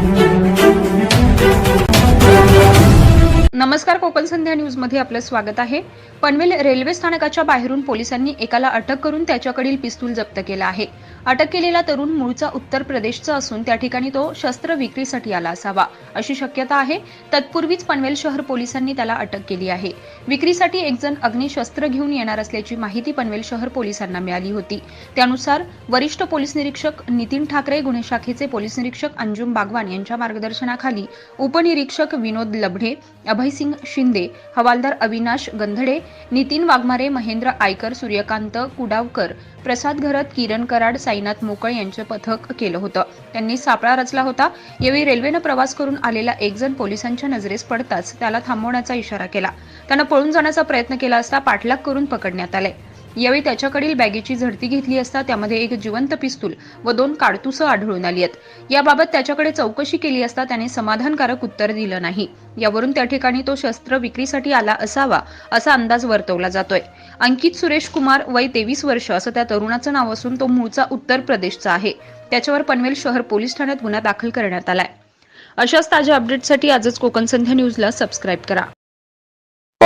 Thank you. नमस्कार कोकण संध्या न्यूजमध्ये आपलं स्वागत आहे. पनवेल रेल्वे स्थानकाच्या बाहेरून पोलिसांनी एकाला अटक करून त्याच्याकडील पिस्तूल जप्त केला आहे. अटक केलेला तरुण मूळचा उत्तर प्रदेशचा असून त्या ठिकाणी तो शस्त्र विक्रीसाठी आला असावा अशी शक्यता आहे. तत्पूर्वीच पनवेल शहर पोलिसांनी त्याला अटक केली आहे. विक्रीसाठी एकजण अग्निशस्त्र घेऊन येणार असल्याची माहिती पनवेल शहर पोलिसांना मिळाली होती. त्यानुसार वरिष्ठ पोलीस निरीक्षक नितीन ठाकरे गुन्हे शाखेचे पोलीस निरीक्षक अंजुम बागवान यांच्या मार्गदर्शनाखाली उपनिरीक्षक विनोद लबढे अभयसिंग शिंदे हवालदार अविनाश गंधडे नितीन वाघमारे महेंद्र आयकर सूर्यकांत कुडावकर प्रसाद घरत किरण कराड साईनाथ मोकळ यांचे पथक केलं होतं. त्यांनी सापळा रचला होता. यावेळी रेल्वेनं प्रवास करून आलेला एक जण पोलिसांच्या नजरेस पडताच त्याला थांबवण्याचा इशारा केला. त्यानं पळून जाण्याचा प्रयत्न केला असता पाठलाग करून पकडण्यात आले. यावेळी त्याच्याकडील बॅगेची झडती घेतली असता त्यामध्ये एक जिवंत पिस्तूल व दोन काडतुसं आढळून आली आहेत. याबाबत त्याच्याकडे चौकशी केली असता त्याने समाधानकारक उत्तर दिलं नाही. यावरून त्या ठिकाणी तो शस्त्र विक्रीसाठी आला असावा असा अंदाज वर्तवला जातोय. अंकित सुरेश कुमार वय तेवीस वर्ष असं त्या तरुणाचं नाव असून तो मूळचा उत्तर प्रदेशचा आहे. त्याच्यावर पनवेल शहर पोलीस ठाण्यात गुन्हा दाखल करण्यात आलाय. अशाच ताज्या अपडेटसाठी आजच कोकण संध्या न्यूजला सबस्क्राईब करा.